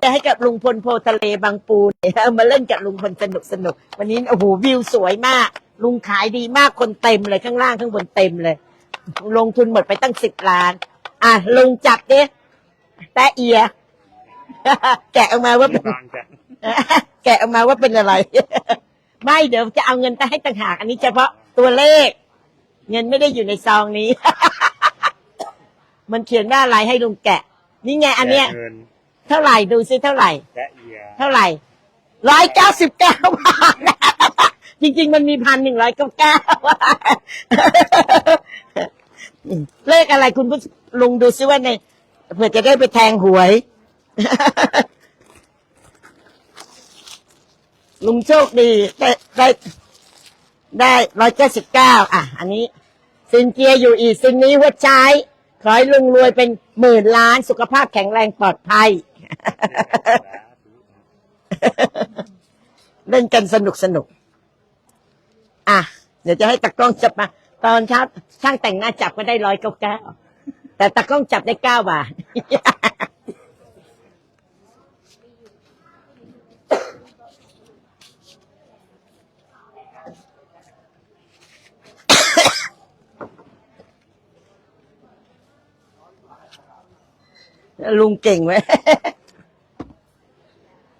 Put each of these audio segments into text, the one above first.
แต่ให้กับลุงพลโพทะเลบางปูเนี่ยเอามาเล่นกับลุงพลสนุกสนุกวันนี้โอ้โหวิวสวยมาก ลุงขายดีมากคนเต็มเลยข้างล่างข้างบนเต็มเลย ลงทุนหมดไปตั้งสิบล้าน อะลุงจับดิแตะเอีย แกะออกมาว่าเป็นบางจัดแกะออกมาว่าเป็นอะไร ไม่เดี๋ยวจะเอาเงินไปให้ต่างหาก อันนี้เฉพาะตัวเลข เงินไม่ได้อยู่ในซองนี้ มันเขียนว่าอะไรให้ลุงแกะ นี่ไงอันเนี้ยแกะเงิน เท่าไหร่ดูซิเท่าไหร่ แกะเอียเท่าไหร่ร้อยเก้าสิบเก้าบาทจริง ๆ มันมีพันหนึ่งร้อยเก้าเก้าเลขอะไรคุณผู้ลุงดูซิว่าในเผื่อจะได้ไปแทงหวย ลุงโชคดี ได้ได้ได้ร้อยเก้าสิบเก้าอะ อันนี้ สินเจียอยู่อีกสินนี้หัวใจ ขอให้ลุงรวยเป็นหมื่นล้านสุขภาพแข็งแรงปลอดภัย เล่นกันสนุกสนุก อะ เดี๋ยวจะให้ตากล้องจับมา ตอนเช้าช่างแต่งหน้าจับก็ได้ร้อยเก้าเก้าแต่ตากล้องจับได้เก้าบาท ลุงเก่งไว้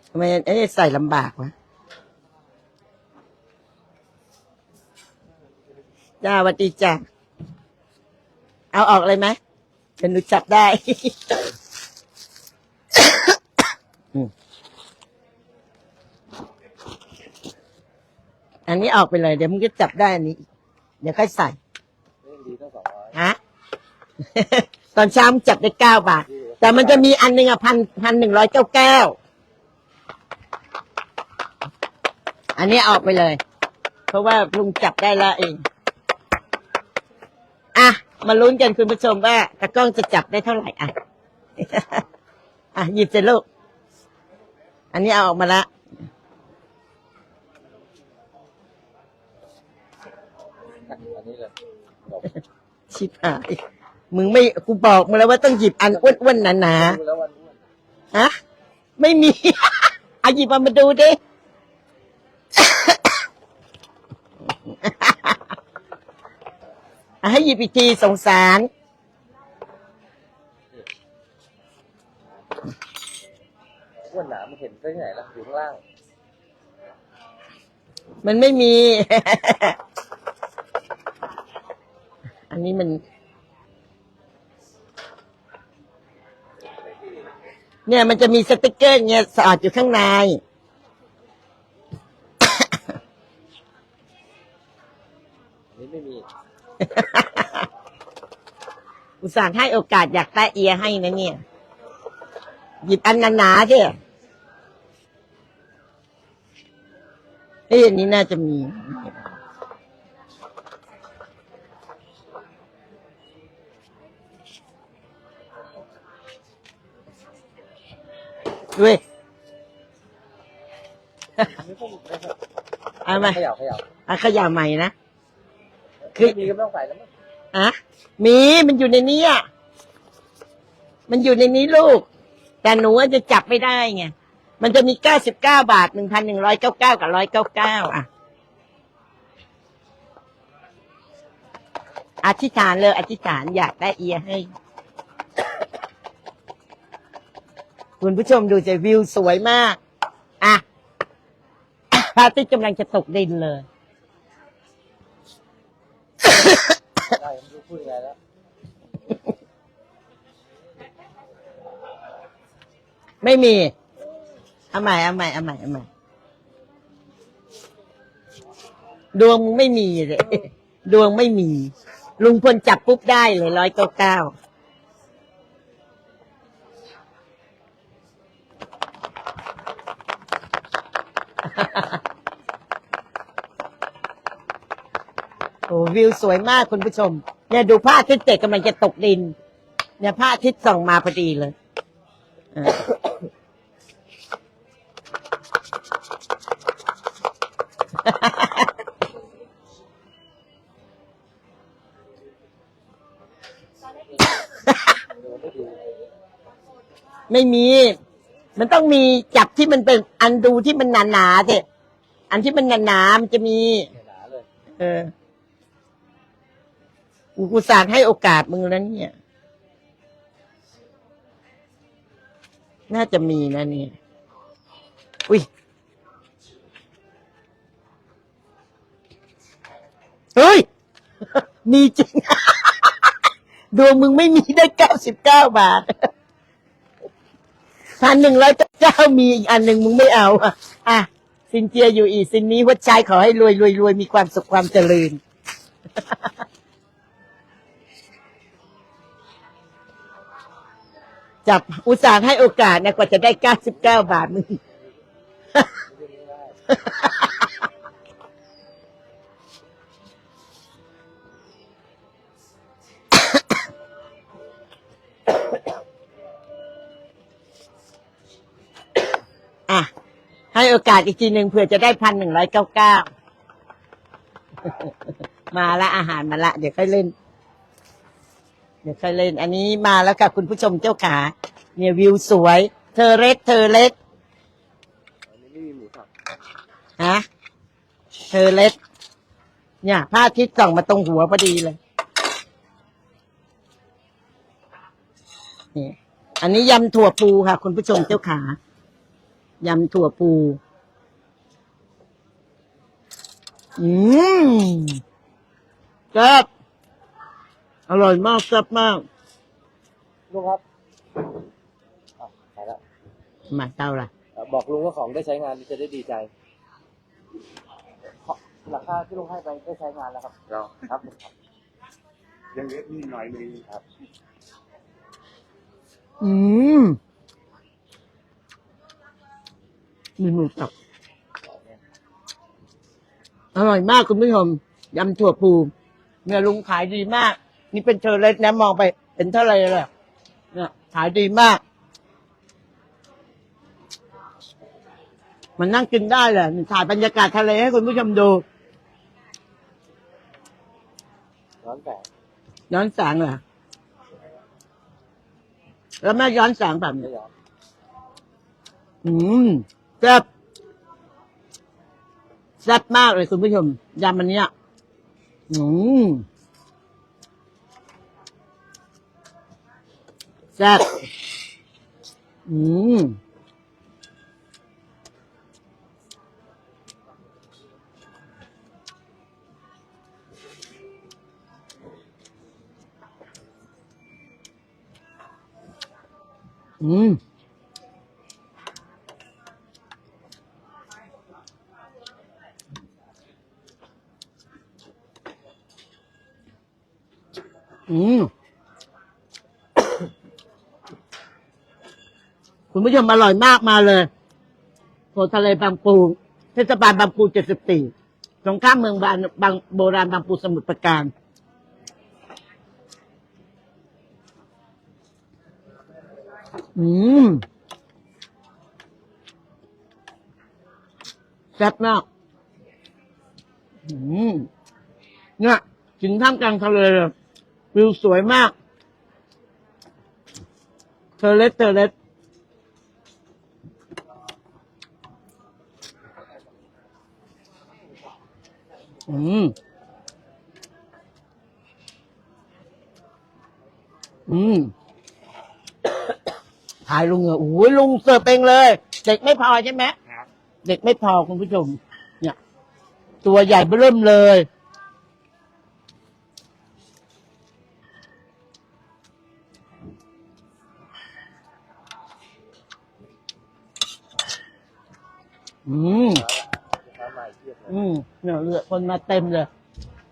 ทำไมไอ้ใส่ลำบากวะจ้าวัสดีจ้าเอาออกเลยไหมเดี๋ยวหนูจับได้ อันนี้ออกไปเลย เดี๋ยวมึงจะจับได้อันนี้ เดี๋ยวค่อยใส่ฮะ ตอนเช้ามึงจับได้เก้าบาท แต่มันจะมีอันหนึ่งอะพันพันหนึ่งร้อยเก้าเก้าอันนี้ออกไปเลย เพราะว่าลุงจับได้แล้วเอง อะ มาลุ้นกันคุณผู้ชมว่าตากล้องจะจับได้เท่าไหร่อะ อะ หยิบเสร็จลูก อันนี้เอาออกมาละอันนี้เลยชิบหาย มึงไม่กูบอกมึงแล้วว่าต้องหยิบอันอ้วนๆหนาดูแล้ววันๆฮะไม่มี เอาหยิบมามาดูดิ อะให้หยิบอีกทีสงสาร อ้วนหนามันเห็นได้ที่ไหนล่ะอยู่ข้างล่างมันไม่มี อันนี้มัน เนี่ยมันจะมีสติกเกอร์เนี่ยสอดอยู่ข้างในอันนี้ไม่มี อุตส่าห์ให้โอกาสอยากแตะเอียให้นะเนี่ย หยิบอันหนาๆเถอะเอ้ยอันนี้น่าจะมี ด้วยไม่ต้องไม่ต้องเอามาเขย่าเขย่าเอาขยาใหม่นะ คือไม่มีก็ไม่ต้องใส่แล้วมั้งอะมีมันอยู่ในนี้อะมันอยู่ในนี้ลูก แต่หนูว่าจะจับไม่ได้ไงมันจะมีเก้าสิบเก้าบาทหนึ่งพันหนึ่งร้อยเก้าเก้ากับร้อยเก้าเก้าอะอธิษฐานเลยอธิษฐานอยากได้เอียให้ คุณผู้ชมดูจะวิวสวยมาก อะพระอาทิตย์กำลังจะตกดินเลย ได้ไม่รู้พูดยังไงแล้วไม่มีเอาใหม่เอาใหม่เอาใหม่เอาใหม่ดวงมึงไม่มีเลย ดวงไม่มี ลุงพลจับปุ๊บได้เลยร้อยเก้าเก้า โอ้วิวสวยมากคุณผู้ชม เนี่ยดูพระอาทิตย์เจ็ดกำลังจะตกดิน เนี่ยพระอาทิตย์ส่องมาพอดีเลยไม่ดี มันต้องมีจับที่มันเป็นอันดูที่มันหนาๆเถอะอันที่มันหนาๆมันจะมี หนาเลย เออกูกูสาดให้โอกาสมึงแล้วเนี่ย น่าจะมีนะเนี่ย อุ้ย เฮ้ย มีจริง ดวงมึงไม่มีได้เก้าสิบเก้าบาท พันหนึ่งร้อยเก้ามีอีกอันหนึ่งมึงไม่เอาอะอะสินเจียอยู่อีกสินนี้หัวใจขอให้รวยรวยรวยมีความสุขความเจริญจับอุตส่าห์ให้โอกาสนะกว่าจะได้เก้าสิบเก้าบาทมึง อะ ให้โอกาสอีกทีหนึ่งเผื่อจะได้พันหนึ่งร้อยเก้าเก้ามาละอาหารมาละ เดี๋ยวค่อยเล่น เดี๋ยวค่อยเล่น อันนี้มาแล้วค่ะคุณผู้ชมเจ้าขา เนี่ยวิวสวย เธอเล็กเธอเล็กอันนี้ไม่มีหมูสับฮะเธอเล็กเนี่ยพระอาทิตย์ส่องมาตรงหัวพอดีเลยนี่อันนี้ยำถั่วปูค่ะ คุณผู้ชมเจ้าขา ยำถั่วปู อืมแซ่บอร่อยมากแซ่บมากลุงครับอะไปแล้วมาเต้าละอะบอกลุงว่าของได้ใช้งานจะได้ดีใจราคาที่ลุงให้ไปได้ใช้งานแล้วครับเราครับผมครับยังเล็กนิดหน่อยนึงครับ อืม มีหมูสับอร่อยมากคุณผู้ชมยำถั่วปูเนี่ยลุงขายดีมาก นี่เป็นเทอร์เลสนะมองไปเป็นเท่าไหรเลยเนี่ยขายดีมาก มันนั่งกินได้เลยถ่ายบรรยากาศทะเลให้คุณผู้ชมดูร้อนแสงย้อนแสงเหรอแล้วแม่ย้อนแสงแบบไม่นี้ยอมอืม แซ่บแซ่บมากเลยคุณผู้ชมยำมันเนี้ยอืมแซ่บอืมอืม อืมคุณผู้ชมอร่อยมากมาเลยโพทะเลบางปูเทศบาลบางปูเจ็ดสิบสี่ตรงข้ามเมืองบางบางโบราณบางปูสมุทรปราการ อืมแซ่บมากอืมเนี่ยกินท่ามกลางทะเลเลย วิวสวยมาก เทอร์เลสเทอร์เลสอืม อืม ถ่ายลุงเหรอโอ้ยลุงเสิร์ฟเองเลย เด็กไม่พอใช่ไหมครับเด็กไม่พอคุณผู้ชม เนี่ย ตัวใหญ่เริ่มเลย อืมอืมเนี่ยเลือคนมาเต็มเลย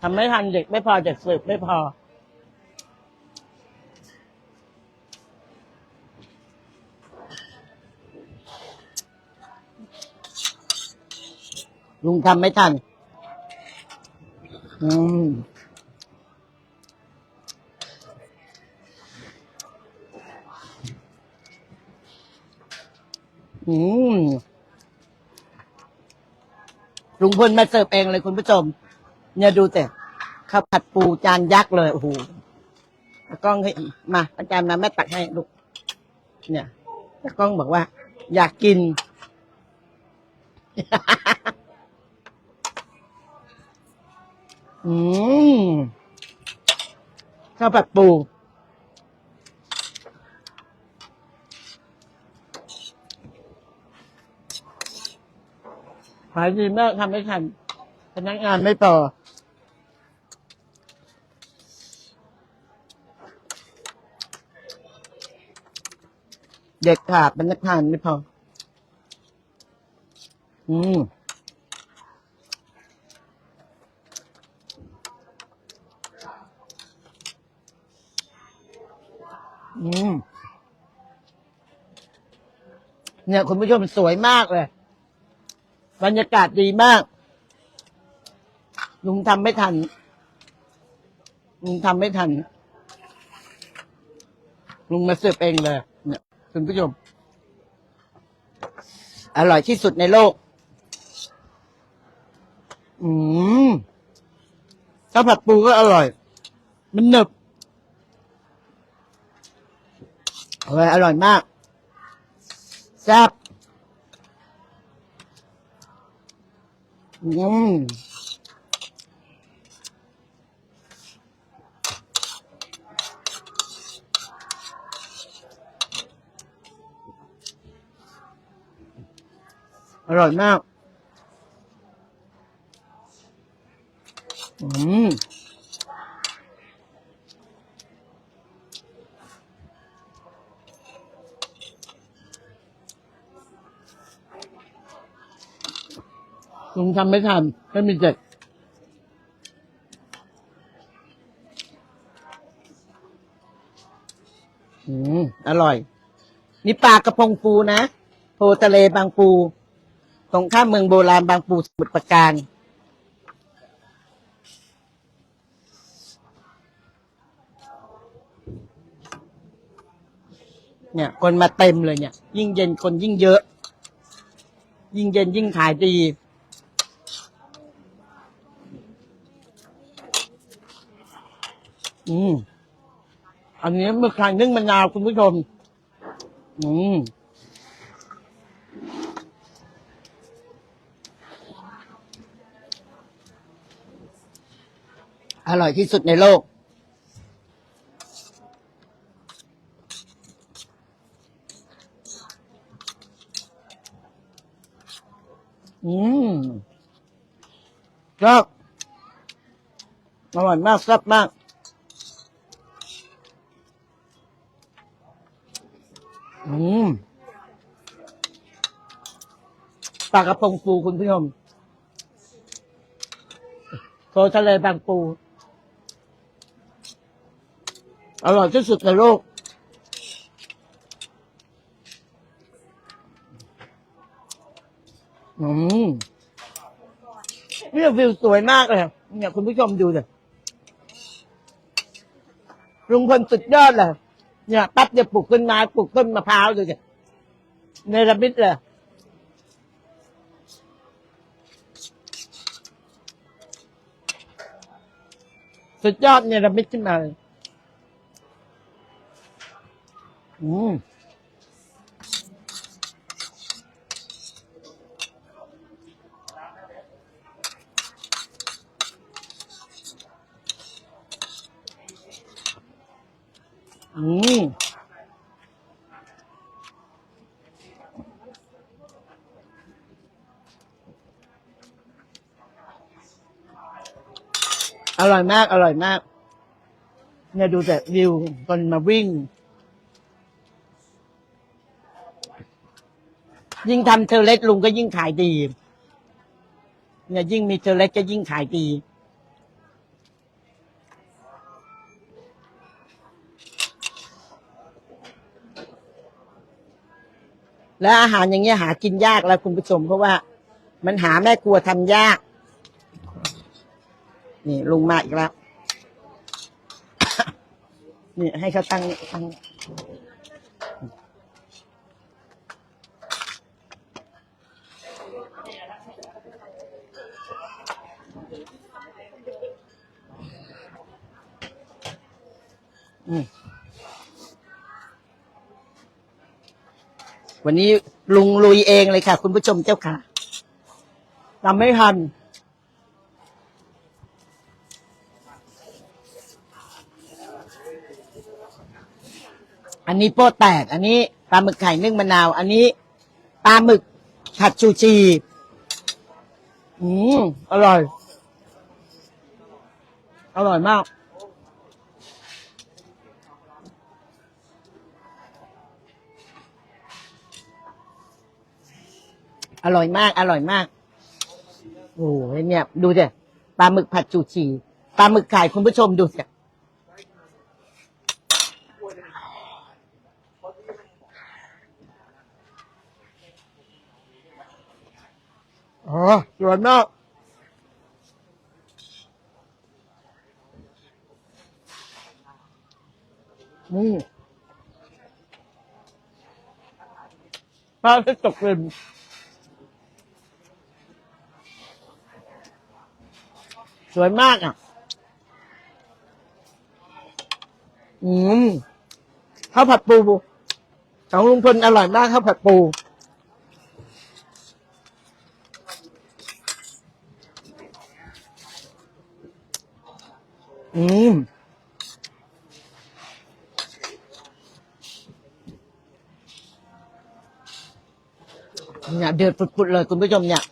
ทำไม่ทันเด็กไม่พอเด็กสิร์ฟไม่พอ ลุงทำไม่ทัน อืมอืม ลุงพลมาเสิร์ฟเองเลยคุณผู้ชม เนี่ยดูแต่ข้าวผัดปูจานยักษ์เลยโอ้โหกล้องให้มาอาจารย์มาแม่ตักให้ลูกเนี่ยกล้องบอกว่า อยากกิน อืมข้าวผัดปู ขายดีมากทำไม่ทันพนักงานไม่พอเด็กขาดพนักงานไม่พออืมอืมเนี่ย คุณผู้ชมสวยมากเลย บรรยากาศดีมาก ลุงทำไม่ทัน ลุงทำไม่ทัน ลุงมาเสิร์ฟเองเลย เนี่ยคุณผู้ชม อร่อยที่สุดในโลก อืมข้าวผัดปูก็อร่อย มันหนึบอร่อยอร่อยมากแซ่บ อืมอร่อยมาก อืม ลุงทำไม่ทันไม่มีเด็กอืมอร่อย นี่ปลากระพงปูนะโพทะเลบางปู ตรงข้ามเมืองโบราณบางปูสมุทรปราการเนี่ย คนมาเต็มเลยเนี่ย ยิ่งเย็นคนยิ่งเยอะ ยิ่งเย็นยิ่งขายดี อืม อันนี้เมื่อครั้งนึ่งมะนาวคุณผู้ชม อืม อร่อยที่สุดในโลก อืมครับอร่อยมากแซ่บมาก อืมปลากระพงปูคุณผู้ชมโซทะเลบางปู อร่อยที่สุดในโลก อืมนี่วิวสวยมากเลย เนี่ยคุณผู้ชมดูเลยลุงพลสุดยอดเลย เนี่ยปั๊บเดียปลูกต้นไม้ปลูกต้นมะพร้าวดูสิในระมิดเลยสุดยอดเนระมิดขึ้นมาเลย อืม อืม อร่อยมาก อร่อยมาก เนี่ยดูแต่วิวคนมาวิ่ง ยิ่งทำเทเลสลุงก็ยิ่งขายดี เนี่ยยิ่งมีเทเลสก็ยิ่งขายดีและอาหารอย่างเงี้ยหากินยากแล้วคุณผู้ชมเพราะว่า มันหาแม่ครัวทำยาก นี่ลุงมาอีกแล้ว นี่ให้เขาตั้งตั้งวันนี้ลุงลุยเองเลยค่ะ คุณผู้ชมเจ้าค่ะทำไม่ทัน อันนี้โป้แตก อันนี้ปลาหมึกไข่นึ่งมะนาว อันนี้ปลาหมึกผัดชูชี อืมอร่อย อร่อยมาก อร่อยมาก อร่อยมาก โอ้โหเนี่ย ดูสิปลาหมึกผัดชูชี ปลาหมึกไข่คุณผู้ชมดูสิอ๋อ สวยมากอืมปลาที่ตกเป็นสวยมากอะ อืมข้าวผัดปูของลุงพลอร่อยมากข้าวผัดปู อืมเนี่ยเดือดฝุดๆเลยคุณผู้ชมเนี่ย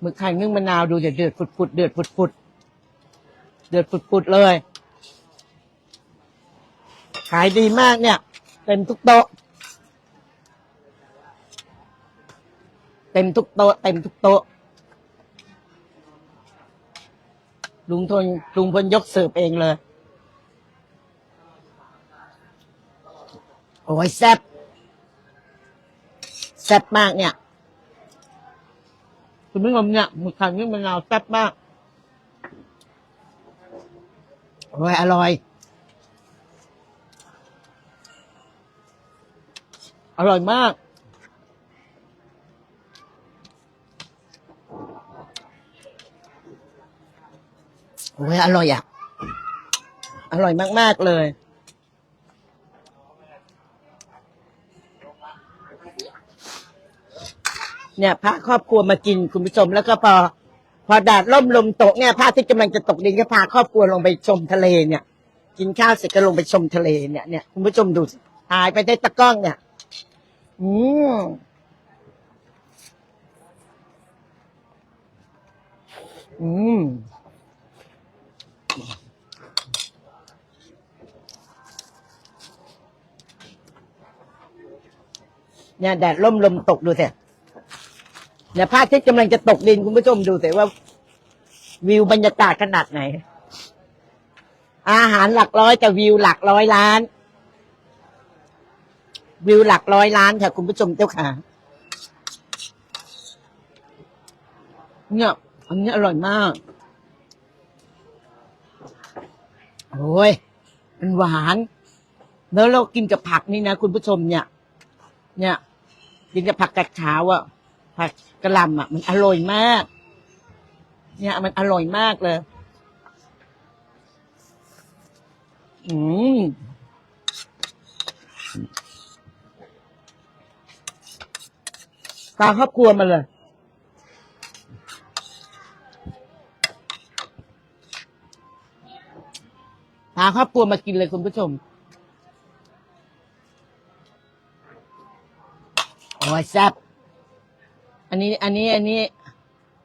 หมึกไข่นึ่งมะนาวดูเดือดเดือดฝุดๆเดือดฝุดๆเดือดฝุดๆเลย ขายดีมากเนี่ยเต็มทุกโต๊ะเต็มทุกโต๊ะเต็มทุกโต๊ะ ลุงทนลุงพลยกเสิร์ฟเองเลย โอ้ยแซ่บแซ่บมากเนี่ย คุณผู้ชมเนี่ยหมึกข่นึ่งมะนาวแซ่บมากโอ้ยอร่อย อร่อยมาก โอ้ยอร่อยอะ อร่อยมาก ๆ เลย เนี่ยพาครอบครัวมากินคุณผู้ชมแล้วก็พอ พอแดดร่มลมตกเนี่ยพระอาที่กำลังจะตกดินก็พาครอบครัวลงไปชมทะเลเนี่ย กินข้าวเสร็จก็ลงไปชมทะเลเนี่ยเนี่ยคุณผู้ชมดูถ่ายไปได้ตะกล้องเนี่ย อืมอืม เนี่ยแดดร่มลมตกดูสิเนี่ยพระอาทิตย์กำลังจะตกดินคุณผู้ชมดูสิว่า วิวบรรยากาศขนาดไหน อาหารหลักร้อยแต่วิวหลักร้อยล้าน วิวหลักร้อยล้านค่ะ คุณผู้ชมเจ้าขาเนี่ยอันนี้อร่อยมาก โอ้ย มันหวาน แล้วเรากินกับผักนี่นะคุณผู้ชมเนี่ย เนี่ย กินกับผักกัดขาวอะผักกระหล่ำอะ มันอร่อยมาก เนี่ย มันอร่อยมากเลย อืมพาครอบครัวมาเลย พาครอบครัวมากินเลยคุณผู้ชม โอ้ยแซ่บอันนี้ อันนี้ อันนี้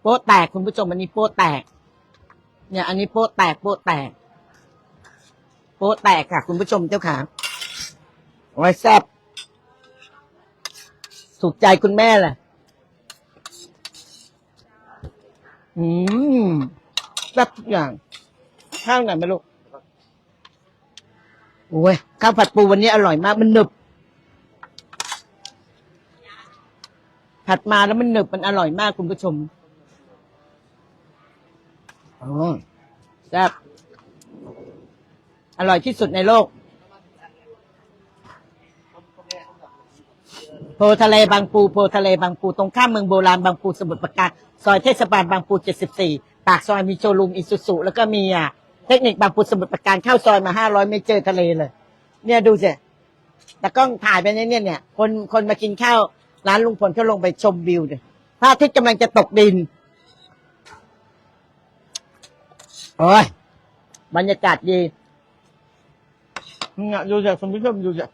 โป๊ะแตกคุณผู้ชมอันนี้โป๊ะแตก เนี่ย อันนี้โป๊ะแตกโป๊ะแตก โป๊ะแตกค่ะ คุณผู้ชมเจ้าขาโอ้ยแซ่บถูกใจคุณแม่แหละอืมแซ่บทุกอย่าง ข้าวหน่อยไหมลูกโอ้ยข้าวผัดปูวันนี้อร่อยมากมันหนึบ ผัดมาแล้วมันหนึบมันอร่อยมากคุณผู้ชมอ๋อแซ่บอร่อยที่สุดในโลก โพทะเลบางปู โพทะเลบางปู ตรงข้ามเมืองโบราณบางปูสมุทรปราการ ซอยเทศบาลบางปู 74 ปากซอยมีโชว์รูมอิสุสุแล้วก็มีอะเทคนิคบางปูสมุทรปราการเข้าซอยมา 500 ไม่เจอทะเลเลย เนี่ยดูสิแต่กล้องถ่ายไปเนี่ยเนี่ย คนคนมากินข้าว ร้านลุงพลเขาลงไปชมวิวเนี่ยพระอาทิตย์กำลังจะตกดินโอ้ยบรรยากาศดีเนี่ยดูจากคุณผู้ชมดูจาก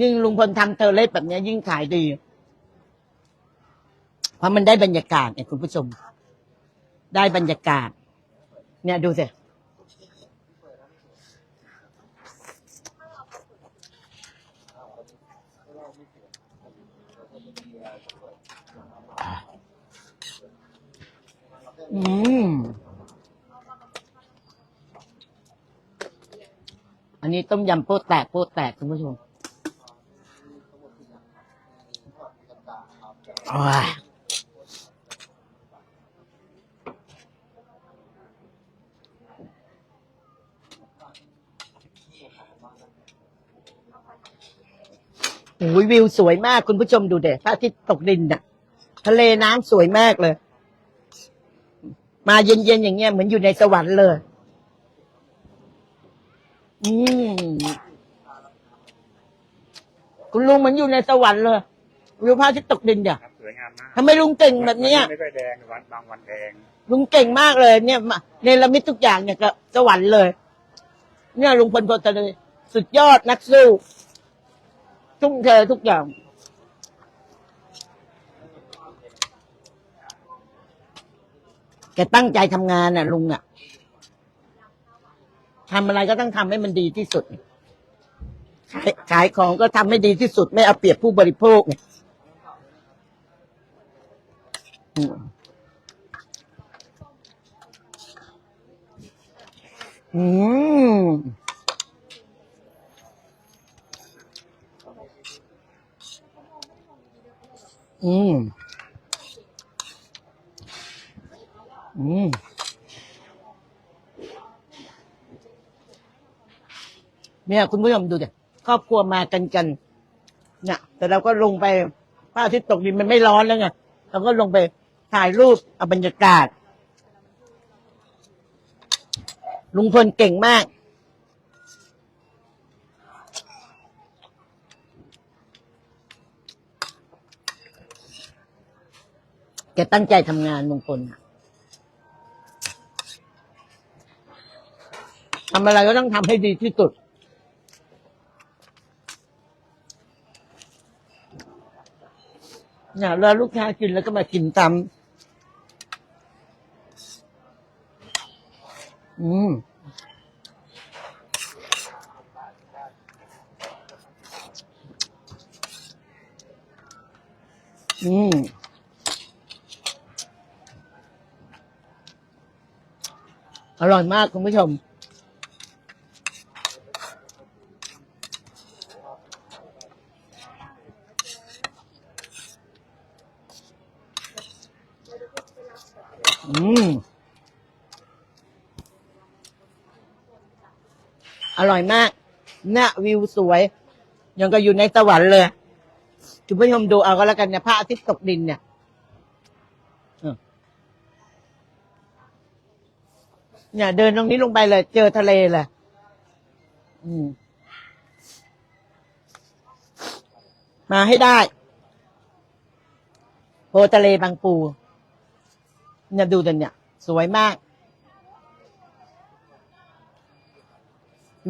ยิ่งลุงพลทำเทอร์เลสแบบเนี้ยยิ่งขายดี เพราะมันได้บรรยากาศเนี่ยคุณผู้ชม ได้บรรยากาศ เนี่ยดูสิ อืม อันนี้ต้มยำโป๊ะแตกโป๊ะแตกคุณผู้ชมโอ้ยโอ้ยวิวสวยมากคุณผู้ชมดูเด็ดพระอาทิตย์ตกดินน่ะ ทะเลน้ำสวยมากเลย มาเย็นๆอย่างเงี้ยเหมือนอยู่ในสวรรค์เลยอืมคุณลุงเหมือนอยู่ในสวรรค์เลยวิวพระอาทิตย์ตกดินเนี่ยครับสวยงามมากทำไมลุงเก่งแบบเนี้ย ไม่ค่อยแดงวันบางวันแดงลุงเก่งมากเลยเนี่ยมาเนรมิตทุกอย่างเนี่ยก็สวรรค์เลย เนี่ยลุงพลโพธิ์ทะเลสุดยอดนักสู้ทุ่มเททุกอย่าง แกตั้งใจทำงานน่ะ ลุงอะทำอะไรก็ต้องทำให้มันดีที่สุด ขายขายของก็ทำให้ดีที่สุด ไม่เอาเปรียบผู้บริโภคเนี่ยอืมอืมอืม อืมเนี่ยคุณผู้ชมดูดิครอบครัวมากันกันเนี่ยแต่เราก็ลงไปพระอาทิตย์ตกดินมันไม่ร้อนแล้วไงเราก็ลงไปถ่ายรูปเอาบรรยากาศ ลุงพลเก่งมาก แกตั้งใจทำงานลุงพลน่ะ ทำอะไรก็ต้องทำให้ดีที่สุด เนี่ยเราลูกค้ากินแล้วก็มากินตามอืมอืมอร่อยมากคุณผู้ชม อืม อยมากเนี่ยวิวสวย ยังก็อยู่ในสวรรค์เลยคุณผู้ชมดูเอาก็แล้วกันเนี่ยพระอาทิตย์ตกดินเนี่ยเนี่ยเดินตรงนี้ลงไปเลย เจอทะเลเลยอืม มาให้ได้โพทะเลบางปู เนี่ยดูกันเนี่ย สวยมาก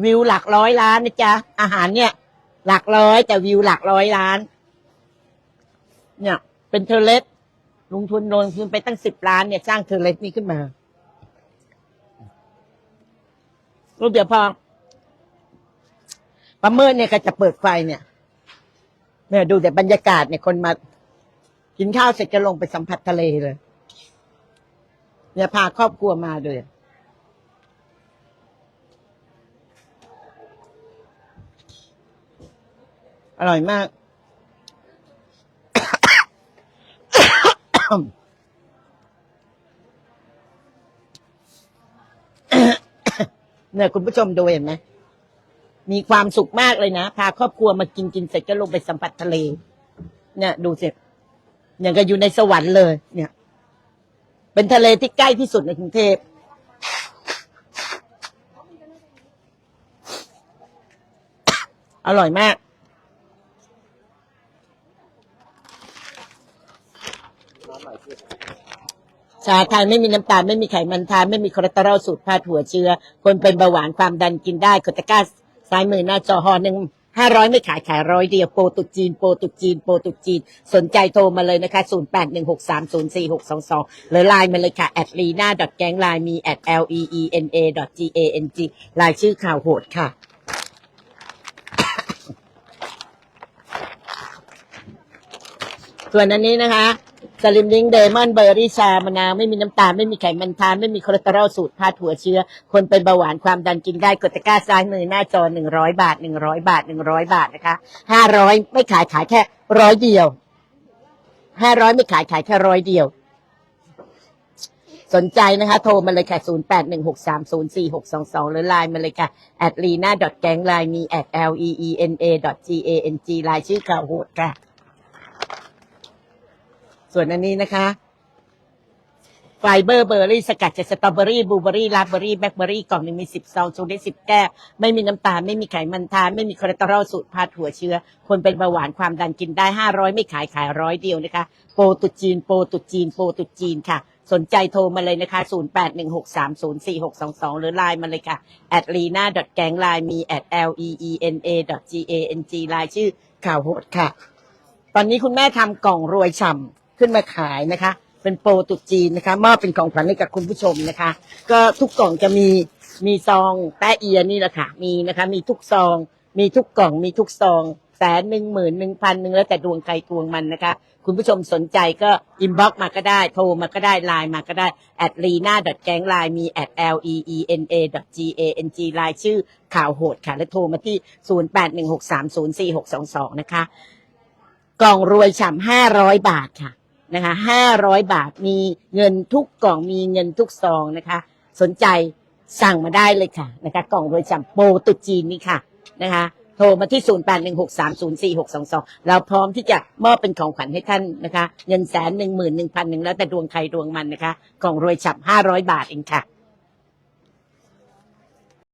วิวหลักร้อยล้านนะจ๊ะ อาหารเนี่ย หลักร้อยแต่วิวหลักร้อยล้าน เนี่ย เป็นเทเลสลงทุนลงทุนไปตั้งสิบล้านเนี่ย สร้างเทเลสนี้ขึ้นมารูปเดี๋ยวพอประเมินเนี่ยก็จะเปิดไฟเนี่ยเนี่ยดูแต่บรรยากาศเนี่ยคนมา กินข้าวเสร็จจะลงไปสัมผัสทะเลเลย เนี่ยพาครอบครัวมาเลย อร่อยมาก เนี่ยคุณผู้ชมดูเห็นไหม มีความสุขมากเลยนะ พาครอบครัวมากินกินเสร็จก็ลงไปสัมผัสทะเล เนี่ย ดูสิอย่างกับอยู่ในสวรรค์เลย เนี่ย เป็นทะเลที่ใกล้ที่สุดในกรุงเทพออร่อยมาก น้ำใหม่ขึ้น ชาทานไม่มีน้ำตาลไม่มีไขมันทานไม่มีคอเลสเตอรอลสูตรพาดหัวเชื้อ คนเป็นเบาหวานความดันกินได้กดตะกร้าซ้ายมือหน้าจอหอหนึ่งห้าร้อยไม่ขายขายร้อยเดียวโปรตุกจีนโปรตุกจีนโปรตุกจีน สนใจโทรมาเลยนะคะศูนย์แปดหนึ่งหกสามศูนย์สี่หกสองสองหรือไลน์มาเลยค่ะแอดลีน่าดอทแกงไลน์มีแอด l e e n a dot g a n g ลายชื่อข่าวโหดค่ะ ส่วนอันนี้นะคะ สลิมลิงเดมอนเบอร์รี่ชามะนาว ไม่มีน้ำตาล ไม่มีไขมันทาน ไม่มีคอเลสเตอรอลสูตรพาดหัวเชื้อ คนเป็นเบาหวานความดันกินได้กดตะกร้าซ้ายมือหน้าจอหนึ่งร้อยบาทหนึ่งร้อยบาทหนึ่งร้อยบาทนะคะห้าร้อยไม่ขายขายแค่ร้อยเดียวห้าร้อยไม่ขายขายแค่ร้อยเดียว สนใจนะคะ โทรมาเลยค่ะ 0 8 1 6 3 0 4 6 2 2 หรือไลน์มาเลยค่ะ at lina gang ไลน์มี at l e e n a g a n g ไลน์ชื่อข่าวโหดค่ะ ส่วนอันนี้นะคะไฟเบอร์เบอร์รี่สกัดจากสตรอเบอรี่บลูเบอรี่ราสเบอรี่แบล็คเบอรี่กล่องหนึงมีสิบซองชูได้สิบแก้วไม่มีน้ำตาล ไม่มีไขมันทาน ไม่มีคอเลสเตอรอลสูตรพาดหัวเชื้อ คนเป็นเบาหวานความดันกินได้ห้าร้อยไม่ขายขายร้อยเดียวนะคะ โปรตุจีนโปรตุจีนโปรตุจีนค่ะ สนใจโทรมาเลยนะคะ 0 8 1 6 3 0 4 6 2 2 หรือไลน์มาเลยค่ะ at lina gang ไลน์มี at l e e n a g a n g ไลน์ชื่อข่าวโหดค่ะ ตอนนี้คุณแม่ทำกล่องรวยฉ่ำ ขึ้นมาขายนะคะ เป็นโปรตุจีนนะคะมอบเป็นของขวัญให้กับคุณผู้ชมนะคะ ก็ทุกกล่องจะมีมีซองแต้เอียนี่แหละค่ะมีนะคะ มีทุกซอง มีทุกกล่องมีทุกซองแสนหนึ่งหมื่นหนึ่งพันหนึ่งแล้วแต่ดวงใครดวงมันนะคะ คุณผู้ชมสนใจก็อินบ็อกมาก็ได้ โทรมาก็ได้ ไลน์มาก็ได้ at lina gang ไลน์มี at l e e n a g a n g ไลน์ชื่อข่าวโหดค่ะ และโทรมาที่ 0 8 1 6 3 0 4 6 2 2 นะคะ กล่องรวยฉ่ำห้าร้อยบาทค่ะ นะคะห้าร้อยบาทมีเงินทุกกล่องมีเงินทุกซองนะคะ สนใจสั่งมาได้เลยค่ะนะคะกล่องรวยฉ่ำโปรตุจีนนี่ค่ะนะคะโทรมาที่ 0 8 1 6 3 0 4 6 2 2 เราพร้อมที่จะมอบเป็นของขวัญให้ท่านนะคะ เงินแสนหนึ่งหมื่นหนึ่งพันหนึ่งแล้วแต่ดวงใครดวงมันนะคะ กล่องรวยฉับห้าร้อยบาทเองค่ะ